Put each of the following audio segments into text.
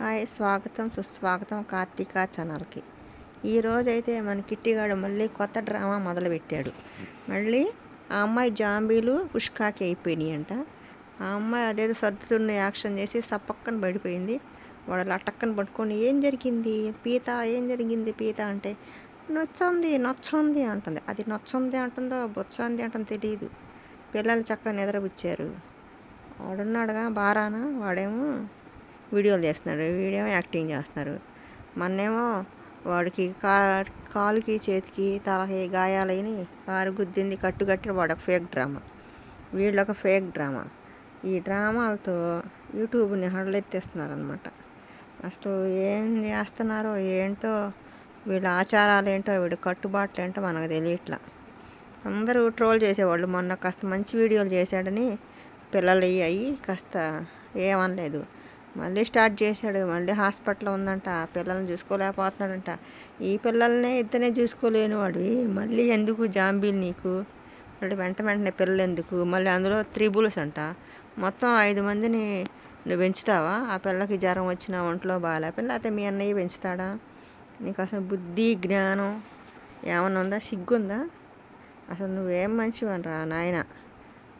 Hi స్వాగతం సుస్వాగతం కార్తీక ఛానల్కి. ఈరోజు అయితే మన కిట్టిగాడు మళ్ళీ కొత్త డ్రామా మొదలుపెట్టాడు. మళ్ళీ ఆ అమ్మాయి జాంబీలు పుష్కాకి అయిపోయినాయి అంట ఆ అమ్మాయి అదేదో సర్దుతున్న యాక్షన్ చేసి సపక్కన పడిపోయింది. వాడు అలా పట్టుకొని ఏం జరిగింది? పీత ఏం జరిగింది పీత? అంటే నొచ్చుంది నొచ్చుంది అంటుంది. అది నొచ్చుంది అంటుందో బొచ్చుంది అంటుందో తెలియదు పిల్లలు చక్కగా నిద్రపుచ్చారు. వాడున్నాడుగా బారానా? వాడేమో వీడియోలు చేస్తున్నారు వీడేమో యాక్టింగ్ చేస్తున్నారు. మొన్నేమో వాడికి కా కాలుకి చేతికి తలకి గాయాలైన కారు గుద్దింది కట్టుకట్టి వాడు ఒక ఫేక్ డ్రామా. వీళ్ళొక ఫేక్ డ్రామా. ఈ డ్రామాలతో యూట్యూబ్ని హడలెత్తేస్తున్నారనమాట అసలు ఏం చేస్తున్నారో ఏంటో వీళ్ళ ఆచారాలు ఏంటో వీడి కట్టుబాట్లు ఏంటో మనకు తెలియట్లా. అందరూ ట్రోల్ చేసేవాళ్ళు మొన్న కాస్త మంచి వీడియోలు చేశాడని పిల్లలు అయ్యి కాస్త ఏమనలేదు. మళ్ళీ స్టార్ట్ చేశాడు. మళ్ళీ హాస్పిటల్లో ఉందంట. ఆ పిల్లల్ని చూసుకోలేకపోతున్నాడంట. ఈ పిల్లల్ని ఇద్దరే చూసుకోలేని వాడు మళ్ళీ ఎందుకు జాంబీలు నీకు? మళ్ళీ వెంట వెంటనే పిల్లలు ఎందుకు? మళ్ళీ అందులో త్రిబుల్స్ అంట. మొత్తం ఐదు మందిని నువ్వు పెంచుతావా? ఆ పిల్లకి జ్వరం వచ్చిన ఒంట్లో బాగాలేకపోయినా లేకపోతే మీ అన్నయ్య పెంచుతాడా? నీకు అసలు బుద్ధి జ్ఞానం ఏమన్నా ఉందా? సిగ్గుందా? అసలు నువ్వేం మంచివనరా నాయన?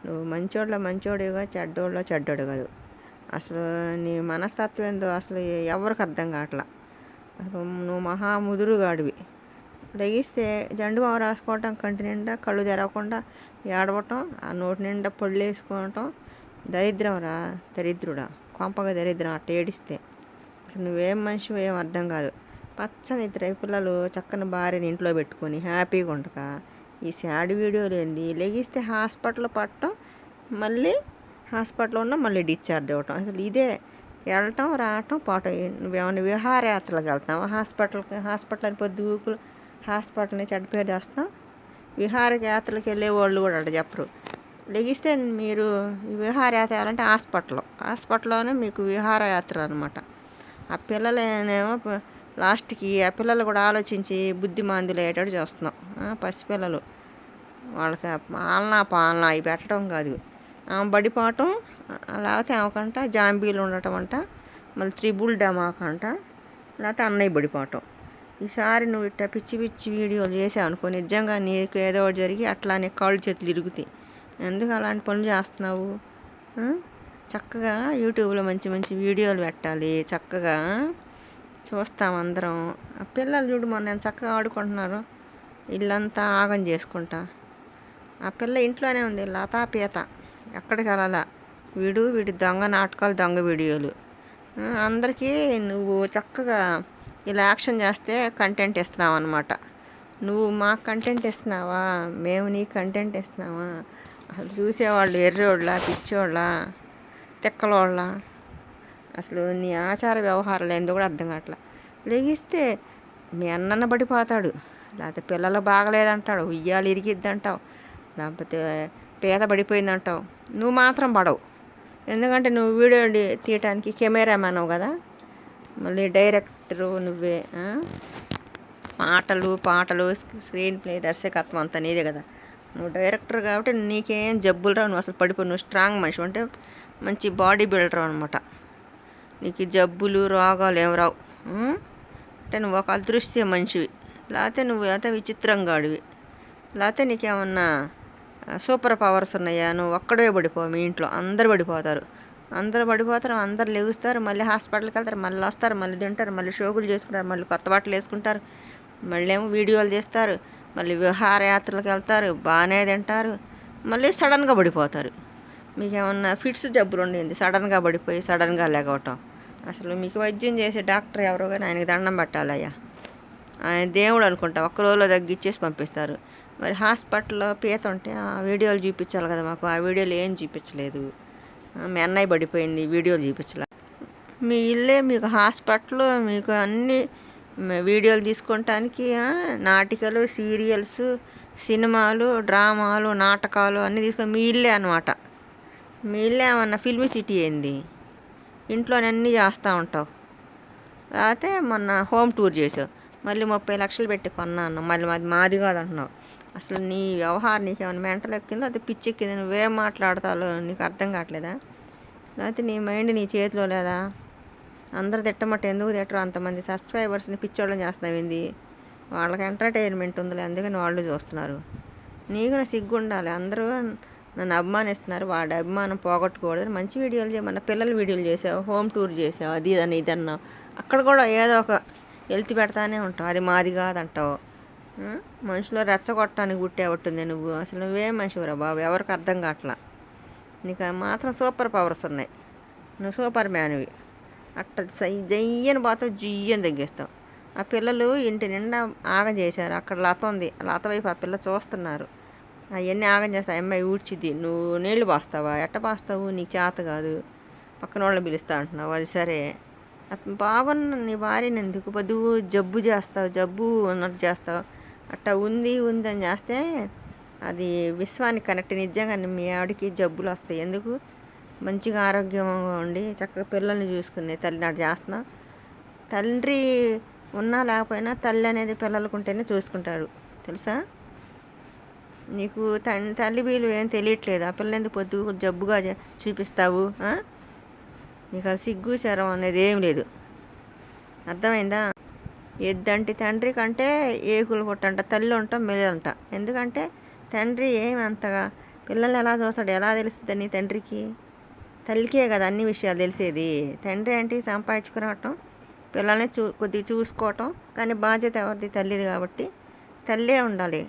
నువ్వు మంచోళ్ళ మంచోడిగా చెడ్డోళ్ళ చెడ్డోడు కాదు. అసలు నీ మనస్తత్వం ఏందో అసలు ఎవరికి అర్థం కావట్లా. అసలు నువ్వు మహా ముదురుగాడివి. లెగిస్తే జండు బావ రాసుకోవటం కంటి నిండా కళ్ళు తెరవకుండా ఏడవటం ఆ నోటి నిండా పొళ్ళు వేసుకోవటం దరిద్రం రా దరిద్రుడా కొంపగా దరిద్రం అట్ట ఏడిస్తే. అసలు నువ్వేం మనిషి ఏం అర్థం కాదు. పచ్చని ఇద్దరు పిల్లలు చక్కని భార్యని ఇంట్లో పెట్టుకొని హ్యాపీగా ఉండక ఈ శాడ్ వీడియోలు ఏంది? లెగిస్తే హాస్పిటల్ పట్టడం మళ్ళీ హాస్పిటల్లో ఉన్న మళ్ళీ డిశ్చార్జ్ అవ్వటం అసలు ఇదే వెళ్ళటం రావటం పోవటం. నువ్వేమైనా విహారయాత్రలకు వెళ్తావా హాస్పిటల్కి హాస్పిటల్ అని పొద్దుగుకులు హాస్పిటల్ని నుంచి పేరు చేస్తాం విహార యాత్రలకు వెళ్ళే వాళ్ళు కూడా అక్కడ చెప్పరు. లెగిస్తే మీరు విహారయాత్ర వెళ్ళాలంటే హాస్పిటల్. హాస్పిటల్లోనే మీకు విహారయాత్ర అనమాట ఆ పిల్లలనేమో లాస్ట్కి ఆ పిల్లలు కూడా ఆలోచించి బుద్ధి మందులు అయ్యేటట్టు చూస్తున్నాం. పసిపిల్లలు. వాళ్ళకి పాలనా పాలనా అవి పెట్టడం కాదు. ఆమె లేకపోతే ఆమెకంట జాంబీలు ఉండటం అంట మళ్ళీ త్రిబుల్ డమాక్ అంట లేకపోతే అన్నయ్య బడిపాఠం ఈసారి నువ్వు ఇట్ట పిచ్చి పిచ్చి వీడియోలు చేసావు అనుకో నిజంగా నీకు ఏదో ఒకటి జరిగి అట్లానే కాళ్ళు చేతులు ఇరుగుతాయి. ఎందుకు అలాంటి పనులు చేస్తున్నావు? చక్కగా యూట్యూబ్లో మంచి మంచి వీడియోలు పెట్టాలి చక్కగా చూస్తాం అందరం. ఆ పిల్లలు చూడు మొన్న చక్కగా ఆడుకుంటున్నారు. ఇల్లంతా ఆగం చేసుకుంటా. ఆ పిల్ల ఇంట్లోనే ఉంది లతా పీత. ఎక్కడికి వెళ్ళాలా? వీడు వీడి దొంగ నాటకాలు దొంగ వీడియోలు. అందరికీ నువ్వు చక్కగా ఇలా యాక్షన్ చేస్తే కంటెంట్ ఇస్తున్నావు అనమాట నువ్వు మాకు కంటెంట్ ఇస్తున్నావా? మేము నీ కంటెంట్ ఇస్తున్నావా అసలు చూసేవాళ్ళు ఎర్రోళ్ళ పిచ్చోళ్ళ తిక్కలోళ్ళ? అసలు నీ ఆచార వ్యవహారాలు ఏందో కూడా అర్థం కావట్లా. లెగిస్తే మీ అన్నన్న పడిపోతాడు. లేకపోతే పిల్లలు బాగలేదంటాడు ఉయ్యాలు ఇరిగిద్దంటావు. లేకపోతే పేద పడిపోయిందంటావు. నువ్వు మాత్రం పడవు. ఎందుకంటే నువ్వు వీడియో తీయటానికి కెమెరా కెమెరామ్యాన్ కదా. మళ్ళీ డైరెక్టరు నువ్వే పాటలు పాటలు స్క్రీన్ ప్లే దర్శకత్వం అంతా నీదే కదా. నువ్వు డైరెక్టర్ కాబట్టి నీకేం జబ్బులు రావు. నువ్వు అసలు పడిపోయి నువ్వు స్ట్రాంగ్ మనిషి. అంటే మంచి బాడీ బిల్డర్ అనమాట నీకు జబ్బులు రోగాలు ఏం రావు. అంటే నువ్వు ఒక అదృశ్య మనిషివి. లేకపోతే నువ్వు అయితే విచిత్రంగాడివి. లేకపోతే నీకేమన్నా సూపర్ పవర్స్ ఉన్నాయా? నువ్వు ఒక్కడే పడిపోవు మీ ఇంట్లో. అందరు పడిపోతారు. అందరు పడిపోతారు అందరు లెగుస్తారు మళ్ళీ హాస్పిటల్కి వెళ్తారు మళ్ళీ వస్తారు మళ్ళీ తింటారు మళ్ళీ షోకులు చేసుకుంటారు మళ్ళీ కొత్త బట్టలు వేసుకుంటారు మళ్ళీ ఏమో వీడియోలు తీస్తారు మళ్ళీ విహారయాత్రలకు వెళ్తారు బాగానే తింటారు మళ్ళీ సడన్గా పడిపోతారు. మీకు ఏమన్నా ఫిట్స్ జబ్బులు ఉండేది సడన్గా పడిపోయి సడన్గా లేకపోవటం అసలు మీకు వైద్యం చేసే డాక్టర్ ఎవరో కానీ ఆయనకి దండం పెట్టాలయ్యా. ఆయన దేవుడు అనుకుంటా ఒక్క రోజులో తగ్గిచ్చేసి పంపిస్తారు. మరి హాస్పిటల్లో పీత ఉంటే ఆ వీడియోలు చూపించాలి కదా మాకు ఆ వీడియోలు ఏం చూపించలేదు. మీ అన్నయ్య పడిపోయింది వీడియోలు చూపించలే. మీ ఇల్లే మీకు హాస్పిటల్ మీకు అన్ని వీడియోలు తీసుకోవటానికి నాటికలు సీరియల్స్ సినిమాలు డ్రామాలు నాటకాలు అన్నీ తీసుకొని మీ ఇల్లే అనమాట మీ ఇల్లే ఏమన్నా ఫిల్మ్ సిటీ ఏంది? ఇంట్లోనే అన్నీ చేస్తూ ఉంటావు. లేకపోతే మొన్న హోమ్ టూర్ చేసావు. మళ్ళీ ముప్పై లక్షలు పెట్టి కొన్నాను మళ్ళీ మాది మాది కాదు అంటున్నావు అసలు నీ వ్యవహారం నీకు ఏమైనా మెంటలు ఎక్కిందో? అది పిచ్చెక్కింది? నువ్వేం మాట్లాడతావు నీకు అర్థం కావట్లేదా? లేకపోతే నీ మైండ్ నీ చేతిలో లేదా? అందరు తిట్టమట్టు ఎందుకు తిట్టరు? అంతమంది సబ్స్క్రైబర్స్ని పిచ్చోళ్ళని చేస్తున్నావింది వాళ్ళకి ఎంటర్టైన్మెంట్ ఉందిలే అందుకని వాళ్ళు చూస్తున్నారు. నీకు నా సిగ్గు ఉండాలి. అందరూ నన్ను అభిమానిస్తున్నారు. వాడి అభిమానం పోగొట్టుకూడదు మంచి వీడియోలు చేయమన్న పిల్లల వీడియోలు చేసావు? హోమ్ టూర్ చేసావు? అది అని ఇది అన్నావు. అక్కడ కూడా ఏదో ఒక ఎల్తి పెడతానే ఉంటావు. అది మాది కాదంటావు. మనుషులు రెచ్చగొట్టడానికి పుట్టేవట్టుంది నువ్వు. అసలు నువ్వేం మనిషివిరా బాబు? ఎవరికి అర్థం కావట్లా? నీకు మాత్రం సూపర్ పవర్స్ ఉన్నాయి. నువ్వు సూపర్ మ్యాన్వి. అట్ట సై జయ్యని పోతావు జియ్యని తగ్గిస్తావు ఆ పిల్లలు ఇంటి నిండా ఆగం చేశారు. అక్కడ లత ఉంది. లత వైపు ఆ పిల్ల చూస్తున్నారు. అవన్నీ ఆగం చేస్తావు అమ్మాయి ఊడ్చిద్ది. నువ్వు నీళ్ళు పోస్తావా? ఎట్ట పోస్తావు? నీకు చేత కాదు. పక్కన వాళ్ళని పిలుస్తా అంటున్నావు. అది సరే. బాగున్నాను బాగున్న నీ భార్యని ఎందుకు? పొద్దుగు జబ్బు చేస్తావు జబ్బు ఉన్నట్టు చేస్తావు. అట్టా ఉంది ఉంది అని చేస్తే అది విశ్వానికి కనెక్ట్. నిజంగా మీ ఆవిడకి జబ్బులు వస్తాయి. ఎందుకు? మంచిగా ఆరోగ్యంగా ఉండి చక్కగా పిల్లల్ని చూసుకునే తల్లి నాడు చేస్తున్నావు తండ్రి ఉన్నా లేకపోయినా తల్లి అనేది పిల్లలకు ఉంటేనే చూసుకుంటాడు. తెలుసా? నీకు తల్లి వీలు ఏం తెలియట్లేదు. ఆ పిల్ల ఎందుకు పొద్దు జబ్బుగా చూపిస్తావు? నీకు అది సిగ్గు శరం అనేది ఏం లేదు. అర్థమైందా? ఎద్దంటి తండ్రి కంటే ఏకులు పుట్టంట తల్లి ఉంటాం మెలంట ఎందుకంటే తండ్రి ఏమి అంతగా? పిల్లల్ని ఎలా చూస్తాడు? ఎలా తెలుస్తుంది నీ తండ్రికి? తల్లికే కదా అన్ని విషయాలు తెలిసేది. తండ్రి అంటే సంపాదించుకురావటం పిల్లల్ని చూ కొద్దిగా చూసుకోవటం కానీ బాధ్యత ఎవరిది? తల్లిది కాబట్టి తల్లే ఉండాలి.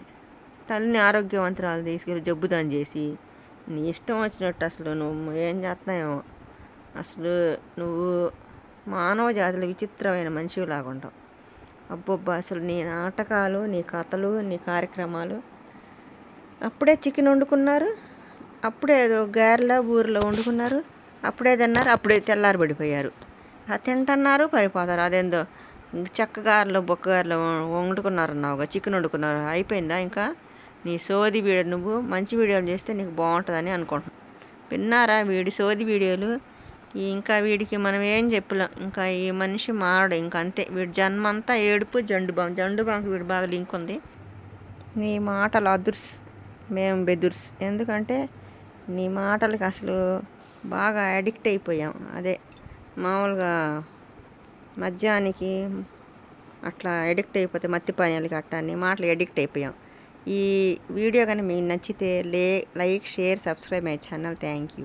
తల్లిని ఆరోగ్యవంతురాలు తీసుకెళ్ళి జబ్బుదాన్ చేసి నీ ఇష్టం వచ్చినట్టు అసలు నువ్వు ఏం చేస్తున్నావేమో. అసలు నువ్వు మానవ జాతిలో విచిత్రమైన మనిషివి ఉంటావు అబ్బబ్బా అసలు నీ నాటకాలు నీ కథలు నీ కార్యక్రమాలు అప్పుడే చికెన్ వండుకున్నారు అప్పుడే ఏదో గారెలో బూరెలో వండుకున్నారు అప్పుడే తిన్నారు అప్పుడే తెల్లారి పడిపోయారు ఆ తింటున్నారు పడిపోతారు. అదేందో చెక్కగారెలో బొక్కగారెలో వండుకున్నారు అన్నావుగా చికెన్ వండుకున్నారు. అయిపోయిందా ఇంకా? నీ సోది వీడియో నువ్వు మంచి వీడియోలు చేస్తే నీకు బాగుంటుందని అనుకుంటున్నాను విన్నారా వీడి సోది వీడియోలు? ఇంకా వీడికి మనం ఏం చెప్పలేం. ఇంకా ఈ మనిషి మారడు. ఇంకా అంతే. వీడి జన్మ అంతా ఏడుపు జండు బాం జండు బాంకు వీడి బాగా లింక్ ఉంది. నీ మాటలు అదుర్స్. మేము బెదుర్స్. ఎందుకంటే నీ మాటలకి అసలు బాగా అడిక్ట్ అయిపోయాం. అదే మామూలుగా మద్యానికి అట్లా అడిక్ట్ అయిపోతే మత్తి పానీయాలకి అట్లా నీ మాటలు అడిక్ట్ అయిపోయాం. ఈ వీడియో కానీ మీకు నచ్చితే లే like share subscribe my channel. Thank you.